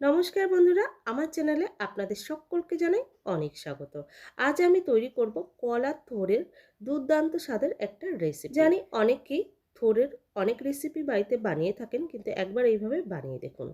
নমস্কার বন্ধুরা, আমার চ্যানেলে আপনাদের সকলকে জানাই অনেক স্বাগত। আজ আমি তৈরি করব কলা থোরের দুর্দান্ত স্বাদের একটা রেসিপি জানি অনেকেই থোরের অনেক রেসিপি বাড়িতে বানিয়ে থাকেন, কিন্তু একবার এইভাবে বানিয়ে দেখুন।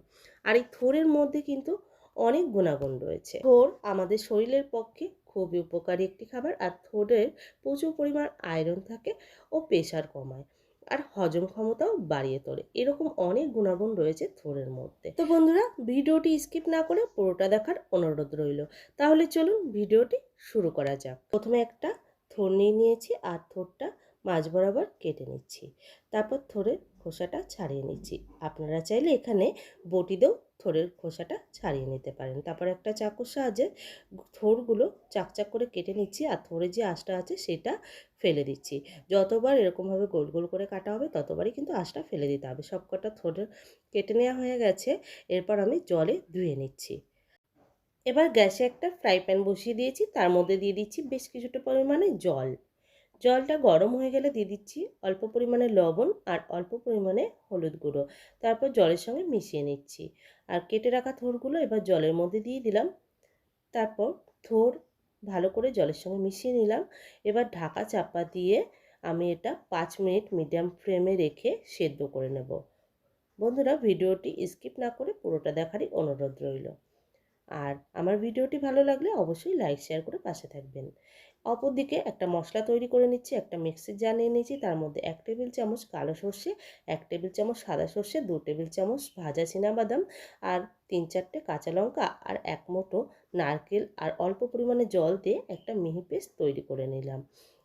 আর এই থোরের মধ্যে কিন্তু অনেক গুণাগুণ রয়েছে। থোড় আমাদের শরীরের পক্ষে খুবই উপকারী একটি খাবার, আর থোরের প্রচুর পরিমাণ আয়রন থাকে ও প্রেশার কমায়। আর হজম ক্ষমতাও বাড়িয়ে তোলে। এরকম অনেক গুণাগুণ রয়েছে থোরের মধ্যে। তো বন্ধুরা, ভিডিওটি স্কিপ না করে পুরোটা দেখার অনুরোধ রইল। তাহলে চলুন ভিডিওটি শুরু করা যাক। প্রথমে একটা থোর নিয়ে নিয়েছি, আর থোরটা মাঝ বরাবর কেটে নিচ্ছি। তারপর থোরের খোসাটা ছাড়িয়ে নিচ্ছি। আপনারা চাইলে এখানে বটি দিয়েও থোরের খোসাটা ছাড়িয়ে নিতে পারেন। তারপর একটা চাকুর সাহায্যে থোরগুলো চাকচাক করে কেটে নিচ্ছি আর থোরের যে আঁশটা আছে সেটা ফেলে দিচ্ছি। যতবার এরকমভাবে গোল গোল করে কাটা হবে ততবারই কিন্তু আঁশটা ফেলে দিতে হবে। সব কটা থোরের কেটে নেওয়া হয়ে গেছে। এরপর আমি জলে ধুয়ে নিচ্ছি। এবার গ্যাসে একটা ফ্রাই প্যান বসিয়ে দিয়েছি। তার মধ্যে দিয়ে দিচ্ছি বেশ কিছুটা পরিমাণে জল। জলটা গরম হয়ে গেলে দিয়ে দিচ্ছি অল্প পরিমাণে লবণ আর অল্প পরিমাণে হলুদ গুঁড়ো। তারপর জলের সঙ্গে মিশিয়ে নিচ্ছি। আর কেটে রাখা থোরগুলো এবার জলের মধ্যে দিয়ে দিলাম। তারপর থোর ভালো করে জলের সঙ্গে মিশিয়ে নিলাম। এবার ঢাকা চাপা দিয়ে আমি এটা পাঁচ মিনিট মিডিয়াম ফ্লেমে রেখে সেদ্ধ করে নেব। বন্ধুরা, ভিডিওটি স্কিপ না করে পুরোটা দেখারই অনুরোধ রইল। আর আমার ভিডিওটি ভালো লাগলে অবশ্যই লাইক, শেয়ার করে পাশে থাকবেন। অপরদিকে একটা মশলা তৈরি করে নিচ্ছি, একটা মিক্সির জার নিয়ে নিয়েছি। তার মধ্যে এক টেবিল চামচ কালো সর্ষে, এক টেবিল চামচ সাদা সর্ষে, দু টেবিল চামচ ভাজা বাদাম আর তিন চারটে কাঁচা লঙ্কা আর এক মুঠো নারকেল আর অল্প পরিমাণে জল দিয়ে একটা মিহি পেস্ট তৈরি করে নিলাম।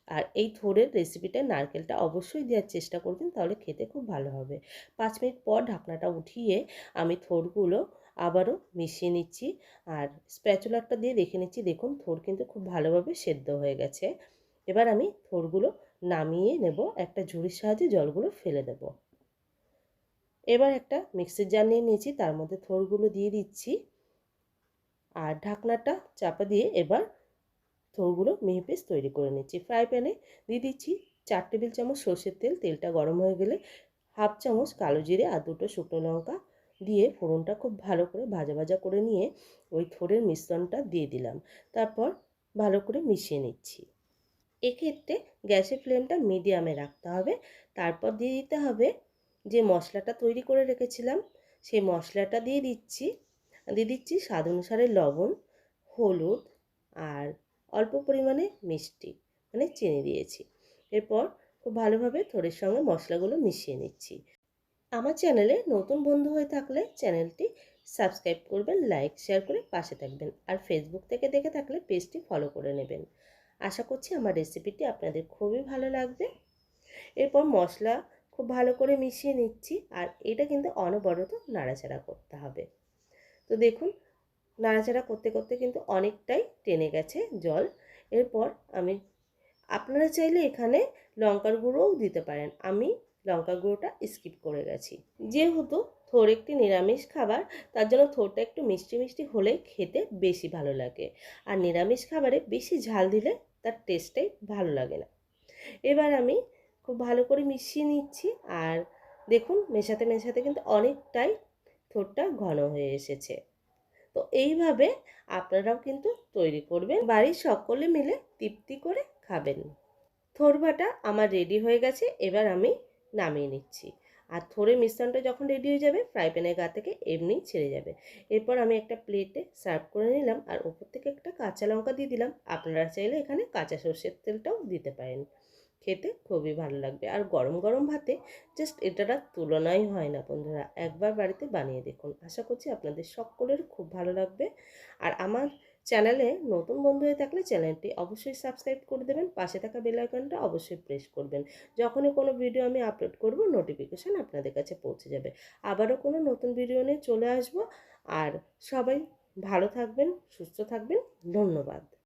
আর এই থোড়ের রেসিপিটায় নারকেলটা অবশ্যই দেওয়ার চেষ্টা করবেন, তাহলে খেতে খুব ভালো হবে। পাঁচ মিনিট পর ঢাকনাটা উঠিয়ে আমি থোড়গুলো আবারও মিশিয়ে নিচ্ছি। আর স্প্যাচুলারটা দিয়ে দেখে নিচ্ছি, দেখুন থোর কিন্তু খুব ভালোভাবে সেদ্ধ হয়ে গেছে। এবার আমি থোরগুলো নামিয়ে নেব, একটা ঝুড়ির সাহায্যে জলগুলো ফেলে দেব। এবার একটা মিক্সির জার নিয়ে নিয়েছি, তার মধ্যে থোরগুলো দিয়ে দিচ্ছি। আর ঢাকনাটা চাপা দিয়ে এবার থোরগুলো মিহি পেস্ট তৈরি করে নিচ্ছি। ফ্রাই প্যানে দিয়ে দিচ্ছি চার টেবিল চামচ সর্ষের তেল, তেলটা গরম হয়ে গেলে হাফ চামচ কালো জিরে আর দুটো শুকনো লঙ্কা দিয়ে ফোড়নটা খুব ভালো করে ভাজা ভাজা করে নিয়ে ওই থোড়ের মিশ্রণটা দিয়ে দিলাম। তারপর ভালো করে মিশিয়ে নিচ্ছি। এক্ষেত্রে গ্যাসের ফ্লেমটা মিডিয়ামে রাখতে হবে। তারপর দিয়ে দিতে হবে যে মশলাটা তৈরি করে রেখেছিলাম, সেই মশলাটা দিয়ে দিচ্ছি। দিয়ে দিচ্ছি স্বাদ অনুসারে লবণ, হলুদ আর অল্প পরিমাণে মিষ্টি মানে চিনি দিয়েছি। এরপর খুব ভালোভাবে থোড়ের সঙ্গে মশলাগুলো মিশিয়ে নিচ্ছি। আমার চ্যানেলে নতুন বন্ধু হয়ে থাকলে চ্যানেলটি সাবস্ক্রাইব করবেন, লাইক, শেয়ার করে পাশে থাকবেন আর ফেসবুক থেকে দেখে থাকলে পেজটি ফলো করে নেবেন। আশা করছি আমার রেসিপিটি আপনাদের খুবই ভালো লাগবে। এরপর মশলা খুব ভালো করে মিশিয়ে নিচ্ছি আর এটা কিন্তু অনবরত নাড়াচাড়া করতে হবে। তো দেখুন, নাড়াচাড়া করতে করতে কিন্তু অনেকটাই টেনে গেছে জল। এরপর আমি, আপনারা চাইলে এখানে লঙ্কার গুঁড়োও দিতে পারেন। আমি লঙ্কা গুঁড়োটা স্কিপ করে গেছি। যেহেতু থোর একটি নিরামিষ খাবার, তার জন্য থোরটা একটু মিষ্টি মিষ্টি হলে খেতে বেশি ভালো লাগে। আর নিরামিষ খাবারে বেশি ঝাল দিলে তার টেস্টটাই ভালো লাগে না। এবার আমি খুব ভালো করে মিশিয়ে নিচ্ছি আর দেখুন মেশাতে মেশাতে কিন্তু অনেকটাই থোরটা ঘন হয়ে এসেছে। তো এইভাবে আপনারাও কিন্তু তৈরি করবেন। বাড়ির সকলে মিলে তৃপ্তি করে খাবেন। থোরবাটা আমার রেডি হয়ে গেছে। এবার আমি নামিয়ে নিচ্ছি। আর থোড়ে মিশ্রণটা যখন রেডি হয়ে যাবে ফ্রাই প্যানের গা থেকে এমনি ছেড়ে যাবে। এরপর আমি একটা প্লেটে সার্ভ করে নিলাম আর ওপর থেকে একটা কাঁচা লঙ্কা দিয়ে দিলাম। আপনারা চাইলে এখানে কাঁচা সর্ষের তেলটাও দিতে পারেন। খেতে খুবই ভালো লাগবে। আর গরম গরম ভাতে জাস্ট এটার তুলনাই হয় না, বন্ধুরা। একবার বাড়িতে বানিয়ে দেখুন। আশা করছি আপনাদের সকলের খুব ভালো লাগবে। আর আমার চ্যানেলে নতুন বন্ধু হয়ে থাকলে চ্যানেলটি অবশ্যই সাবস্ক্রাইব করে দেবেন, পাশে থাকা বেল আইকনটা অবশ্যই প্রেস করবেন। যখনই কোনো ভিডিও আমি আপলোড করব, নোটিফিকেশান আপনাদের কাছে পৌঁছে যাবে। আবারও কোনো নতুন ভিডিও নিয়ে চলে আসব। আর সবাই ভালো থাকবেন, সুস্থ থাকবেন। ধন্যবাদ।